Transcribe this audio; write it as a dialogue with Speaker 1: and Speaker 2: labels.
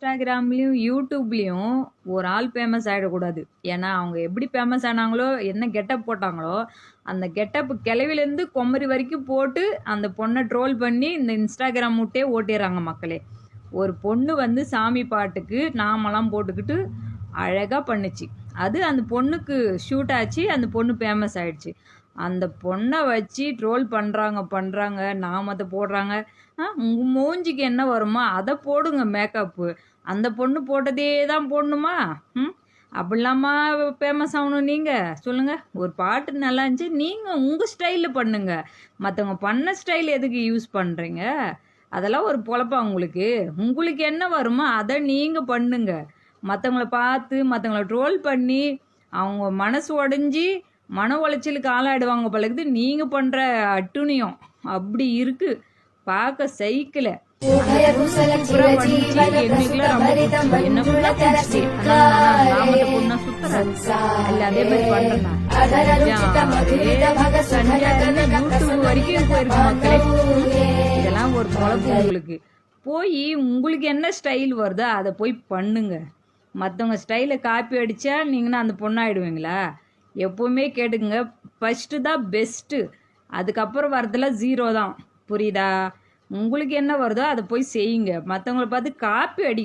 Speaker 1: இன்ஸ்டாகிராம்லேயும் யூடியூப்லேயும் ஒரு ஆள் ஃபேமஸ் ஆகிடக்கூடாது ஏன்னா அவங்க எப்படி ஃபேமஸ் ஆனாங்களோ என்ன கெட்டப் போட்டாங்களோ அந்த கெட்டப் கிளவிலேருந்து கொம்மரி வரைக்கும் போட்டு அந்த பொண்ணை ட்ரோல் பண்ணி இந்த இன்ஸ்டாகிராம் முட்டே ஓட்டிடுறாங்க மக்களே. ஒரு பொண்ணு வந்து சாமி பாட்டுக்கு நாமெல்லாம் போட்டுக்கிட்டு அழகாக பண்ணுச்சு. அது அந்த பொண்ணுக்கு ஷூட் ஆச்சு அந்த பொண்ணு ஃபேமஸ் ஆயிடுச்சு. அந்த பொண்ணை வச்சு ட்ரோல் பண்ணுறாங்க பண்ணுறாங்க நாமத்தை போடுறாங்க. உங்கள் மூஞ்சிக்கு என்ன வருமோ அதை போடுங்க மேக்கப்பு அந்த பொண்ணு போட்டதே தான் போடணுமா? ம்? அப்படிலாமா ஃபேமஸ் ஆகணும் நீங்கள் சொல்லுங்கள் ஒரு பாட்டு நல்லா இருந்துச்சு. நீங்கள் உங்கள் ஸ்டைலில் பண்ணுங்க. மற்றவங்க பண்ண ஸ்டைல் எதுக்கு யூஸ் பண்ணுறீங்க அதெல்லாம் ஒரு பொழப்பா உங்களுக்கு. உங்களுக்கு என்ன வருமோ அதை நீங்கள் பண்ணுங்க. மற்றவங்கள பார்த்து மற்றவங்கள ட்ரோல் பண்ணி அவங்க மனசு உடஞ்சி மன உளைச்சலுக்கு ஆளாயிடுவாங்க பழகுது நீங்கள் பண்ணுற அட்டுணியம் அப்படி இருக்கு. பார்க்க சைக்கிளை அதே மாதிரி பண்றேன் வரைக்கும் போயிருக்கு மக்களே? இதெல்லாம் ஒரு பொழப்பு உங்களுக்கு. போய் உங்களுக்கு என்ன ஸ்டைல் வருதோ அதை போய் பண்ணுங்க. மற்றவங்க ஸ்டைலை காப்பி அடித்தா நீங்கன்னா அந்த பொண்ணாயிடுவீங்களா? எப்போவுமே கேட்டுக்குங்க. ஃபஸ்ட்டு தான் பெஸ்ட்டு அதுக்கப்புறம் வரதெல்லாம் ஜீரோ தான். புரியுதா? உங்களுக்கு என்ன வருதோ அதை போய் செய்யுங்க. மற்றவங்கள பார்த்து காப்பி அடி